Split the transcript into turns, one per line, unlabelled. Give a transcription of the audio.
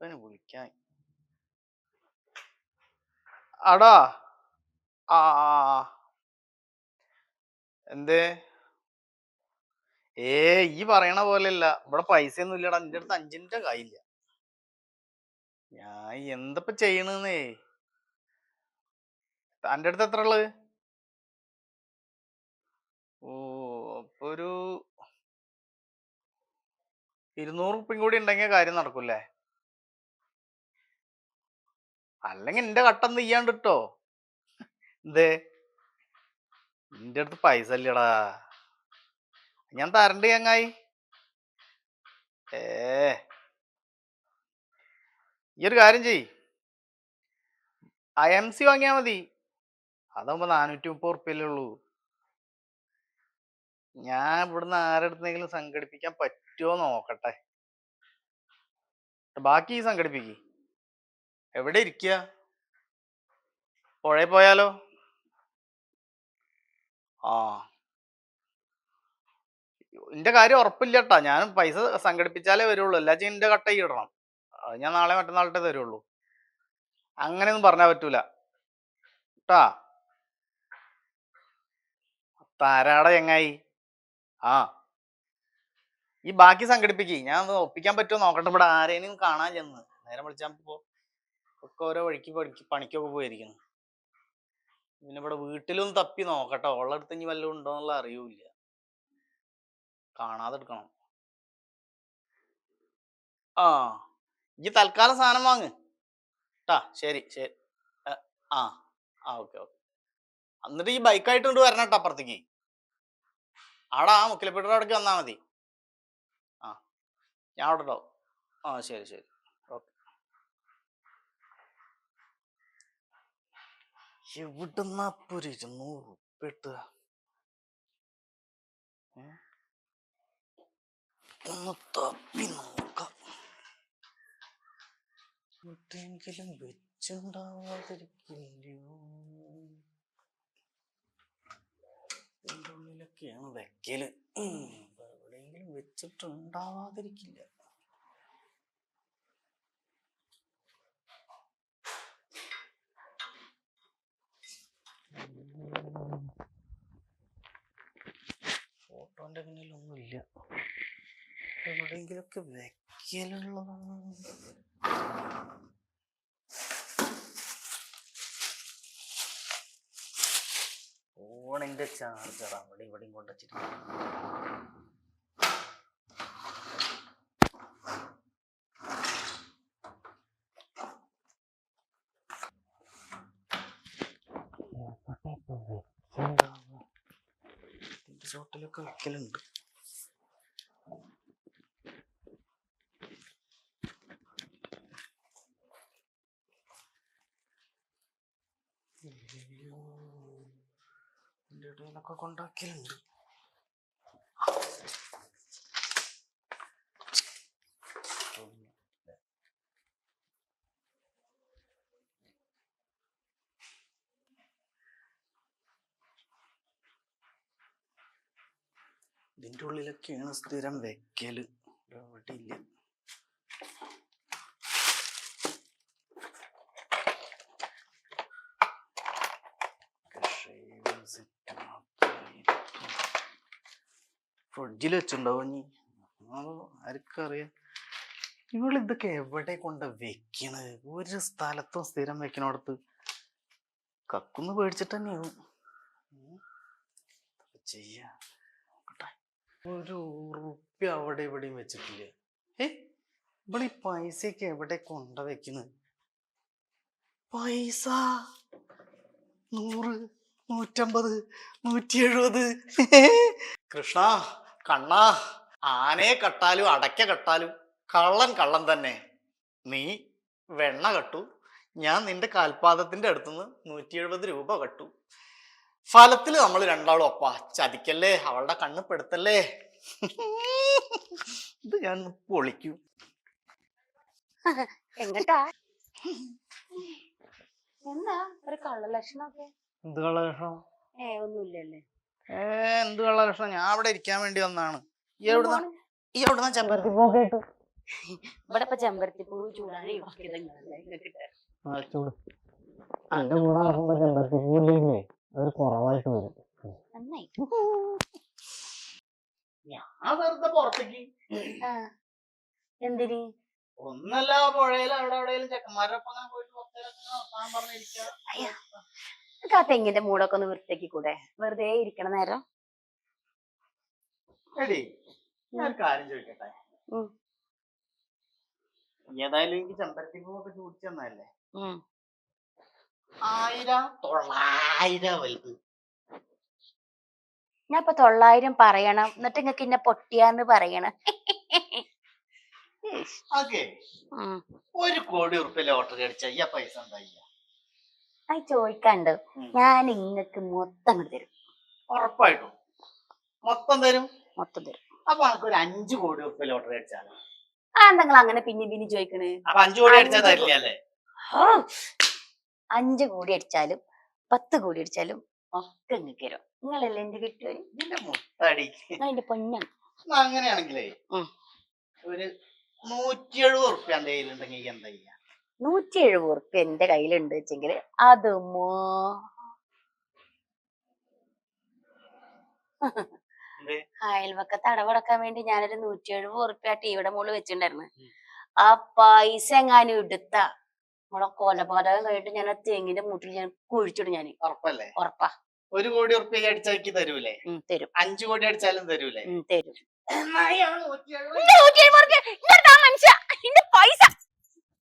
ഇവനെ വിളിക്കാൻ. അടാ. ആ. എന്തേ? ഏ ഈ പറയണ പോലെയല്ല. ഇവിടെ പൈസ ഒന്നും ഇല്ലടാ. എന്റെ അടുത്ത് അഞ്ചിന്റെ കയ്യില്ല ഞാൻ എന്തപ്പ ചെയ്യണെന്നേ? തന്റെ അടുത്ത് എത്ര ഉള്ളത്? ഓ അപ്പൊ ഒരു ഇരുന്നൂറ് ഉപ്പും കൂടി ഉണ്ടെങ്കിൽ കാര്യം നടക്കൂലേ അല്ലെങ്കിൽ എന്റെ കട്ടം നെയ്യാണ്ട് ഇട്ടോ എന്തേ? നിന്റെ അടുത്ത് പൈസ ഇല്ലടാ ഞാൻ തരണ്ട് ചങ്ങായി. ഏ. ഈ ഒരു കാര്യം ചെയ് ഐ എം സി വാങ്ങിയാ മതി. അതാകുമ്പോ നാനൂറ്റി മുപ്പത് ഉറുപ്പ്യല്ലേ ഉള്ളൂ. ഞാൻ ഇവിടുന്ന് ആരെടുത്തെങ്കിലും സംഘടിപ്പിക്കാൻ പറ്റുമോ നോക്കട്ടെ. ബാക്കി സംഘടിപ്പിക്കി. എവിടെ ഇരിക്കുക പുഴയിൽ പോയാലോ? ആ. എന്റെ കാര്യം ഉറപ്പില്ലട്ടാ. ഞാൻ പൈസ സംഘടിപ്പിച്ചാലേ വരുള്ളൂ. അല്ലാച്ച എന്റെ കട്ട ഇടണം ഞാൻ നാളെ മറ്റന്നാളത്തെ തരുള്ളൂ. അങ്ങനെയൊന്നും പറഞ്ഞാൽ പറ്റൂല. കേട്ടാ താരാട ചങ്ങായി. ആ. ഈ ബാക്കി സംഘടിപ്പിക്കുക ഞാൻ ഒന്ന് ഒപ്പിക്കാൻ പറ്റുമോ നോക്കട്ടെ. ഇവിടെ ആരെയും കാണാൻ ചെന്ന്. നേരം വിളിച്ചാൽ പോ ഒക്കെ ഓരോ വഴിക്ക് പഠിക്ക് പണിക്കൊക്കെ പോയിരിക്കുന്നു. പിന്നെ ഇവിടെ വീട്ടിലൊന്നും തപ്പി നോക്കട്ടെ. ഉള്ളടുത്ത് ഇനി വല്ലതും ഉണ്ടോ എന്നുള്ള അറിയൂല കാണാതെ എടുക്കണം ആ. ഇനി തൽക്കാലം സാധനം വാങ്ങ്. ട്ടാ ശരി ശരി. ആ. ആ ഓക്കെ ഓക്കെ. എന്നിട്ട് ഈ ബൈക്കായിട്ട് കൊണ്ട് വരണം കേട്ടോ അപ്പുറത്തേക്ക്. ആടാ അവിടേക്ക് വന്നാൽ മതി. ഞാൻ അവിടെ ഉണ്ടാവും. ആ ശരി ശരി. ഓക്കെ. എവിടുന്ന ഇരുന്നൂറ് ഉറുപ്പ്യ കിട്ടുക? ഒന്ന് തപ്പി നോക്കാം. വെച്ചുണ്ടാവാതിരിക്കില്ലയോ? ഇതിന്റെ ഉള്ളിലൊക്കെയാണ് വെക്കൽ. വെച്ചിട്ടുണ്ടാവാതിരിക്കില്ല. ഫോട്ടോന്റെ പിന്നിലൊന്നുമില്ല. എവിടെയെങ്കിലൊക്കെ വെക്കലുള്ളതാണ്. ഫോണിന്റെ ചാർജർ അവിടെ ഇവിടെയും കൊണ്ടുവച്ചിട്ടുണ്ട് ഇതിന്റെ ചോട്ടിലൊക്കെ വെക്കലുണ്ട് അയ്യോ. ഇതിന്റെ ഇടയിലൊക്കെ കൊണ്ടാക്കലുണ്ട് ഇതിന്റെ ഉള്ളിലൊക്കെയാണ് സ്ഥിരം വെക്കൽ. ഇല്ല ഫ്രിഡ്ജിൽ വെച്ചിട്ടുണ്ടാവും അതോ ആർക്കറിയാം. ഇവൾ ഇതൊക്കെ എവിടെ കൊണ്ട് വെക്കണത് ഒരു സ്ഥലത്തും സ്ഥിരം വെക്കണോടത്ത് കക്കുന്ന് പേടിച്ചിട്ട് തന്നെയാവും. ചെയ്യാ. ഒരു ഉറുപ്പ്യ അവിടെ ഇവിടെയും വെച്ചിട്ടില്ല? ഏ? ഇവിടെ ഈ പൈസയൊക്കെ എവിടെ കൊണ്ട വെക്കുന്നത് പൈസ? നൂറ് നൂറ്റമ്പത് നൂറ്റി എഴുപത് കൃഷ്ണ കണ്ണാ ആനയെ കട്ടാലും അടയ്ക്ക കട്ടാലും കള്ളൻ കള്ളൻ തന്നെ. നീ വെണ്ണ കട്ടു. ഞാൻ നിന്റെ കാൽപാദത്തിന്റെ അടുത്തുനിന്ന് നൂറ്റി എഴുപത് രൂപ കട്ടു. ഫലത്തിൽ നമ്മൾ രണ്ടാളും അപ്പ ചതിക്കല്ലേ? അവളുടെ കണ്ണ് പെടുത്തല്ലേ? ഇത് ഞാൻ പൊളിക്കൂ.
എങ്ങട്ടാ എന്താ ഒരു കള്ളലക്ഷണമൊക്കെ
എന്ത് കള്ളലക്ഷണം
ഏ ഒന്നുമില്ലല്ലേ.
ഏ എന്ത് കള്ളലക്ഷണം ഞാൻ അവിടെ ഇരിക്കാൻ വേണ്ടി വന്നാണ് ഈ എവിടുന്ന? ഈ എവിടുന്ന ചെമ്പരത്തി? പൂ കേട്ടു.
ഇവിടെ ഇപ്പൊ ചെമ്പരത്തി പൂ ചൂടാനേ
ചൂട്. അന്റെ കൂടെ ചെമ്പരത്തി പൂവില്ലേ അതൊരു കുറവായിട്ട് വരും.
നന്നായി.
ഞാൻ വെറുതെ പുറത്തേക്ക്.
ആ. എന്തിന്?
ഒന്നല്ല പുഴയിൽ അവിടെ എവിടെയെങ്കിലും ചെക്കന്മാരുടെ ഒപ്പം അങ്ങനെ പോയിട്ട് പറഞ്ഞിരിക്കുക
ആ തെങ്ങിന്റെ മൂടൊക്കെ ഒന്ന് വൃത്തിയാക്കി കൂടെ വെറുതെ ഇരിക്കണ നേരം?
എടി ഞാൻ കാര്യം ചോദിക്കട്ടെ. ഏതായാലും എനിക്ക് ചെമ്പരത്തി പൂവൊക്കെ ചൂടിച്ചു തന്നതല്ലേ?
ഉം.
ആയിരം തൊള്ളായിരം വലുത്.
ഞാൻ ഇപ്പൊ തൊള്ളായിരം പറയണം. എന്നിട്ട് നിങ്ങക്ക് ഇന്നെ പൊട്ടിയാന്ന് പറയണം.
ഓക്കെ. ഒരു കോടി ഉറുപ്പ്യ ലോട്ടറി അടിച്ച ഈ പൈസ എന്താ
അത് ചോദിക്കാണ്ട് ഞാൻ ഇങ്ങക്ക് മൊത്തം തരും.
ഉറപ്പായിട്ടും. മൊത്തം തരും?
മൊത്തം തരും.
അപ്പൊ നമുക്ക് ഒരു അഞ്ചു കോടി ഉറുപ്പ്യ ലോട്ടറി അടിച്ചാലോ
ആ നിങ്ങൾ അങ്ങനെ പിന്നെ പിന്നെ ചോദിക്കണേ.
അപ്പൊ അഞ്ചു കോടി അടിച്ചാൽ തരില്ല!
അഞ്ച് കൂടി അടിച്ചാലും പത്ത് കൂടി അടിച്ചാലും ഒക്കെ നിങ്ങൾക്ക് തരും നിങ്ങളല്ലേ എന്റെ നിങ്ങൾ എന്റെ പൊന്നാണ്.
അങ്ങനെയാണെങ്കിലേ. ഒരു നൂറ്റി എഴുപത് ഉറുപ്പ്യ എന്റെ കയ്യിലുണ്ടെങ്കിൽ എന്താ ചെയ്യാ?
നൂറ്റി എഴുപത് ഉറുപ്പ്യ എന്റെ കയ്യിലുണ്ട് വെച്ചെങ്കിൽ അത് മോ
തടവടക്കാൻ
അയൽവക്കത്ത് അടവടക്കാൻ വേണ്ടി ഞാനൊരു നൂറ്റി എഴുപത് ഉറുപ്പ്യ ടിവിയുടെ മുകളിൽ വെച്ചിട്ടുണ്ടായിരുന്നു. ആ പൈസ എങ്ങാനും എടുത്ത? നമ്മളെ കൊലപാതകം കഴിഞ്ഞിട്ട് ഞാൻ ആ തെങ്ങിന്റെ മൂട്ടിൽ ഞാൻ കുഴിച്ചിടും ഞാൻ
ഉറപ്പല്ലേ?
ഉറപ്പാ.
ഒരു കോടി ഉറുപ്പ്യ അടിച്ചാക്കി തരൂലേ?
ഉം, തരും.
അഞ്ചു കോടി അടിച്ചാലും തരൂലേ?
ഉം, തരും. മനുഷ്യ. ഇന്റെ പൈസ.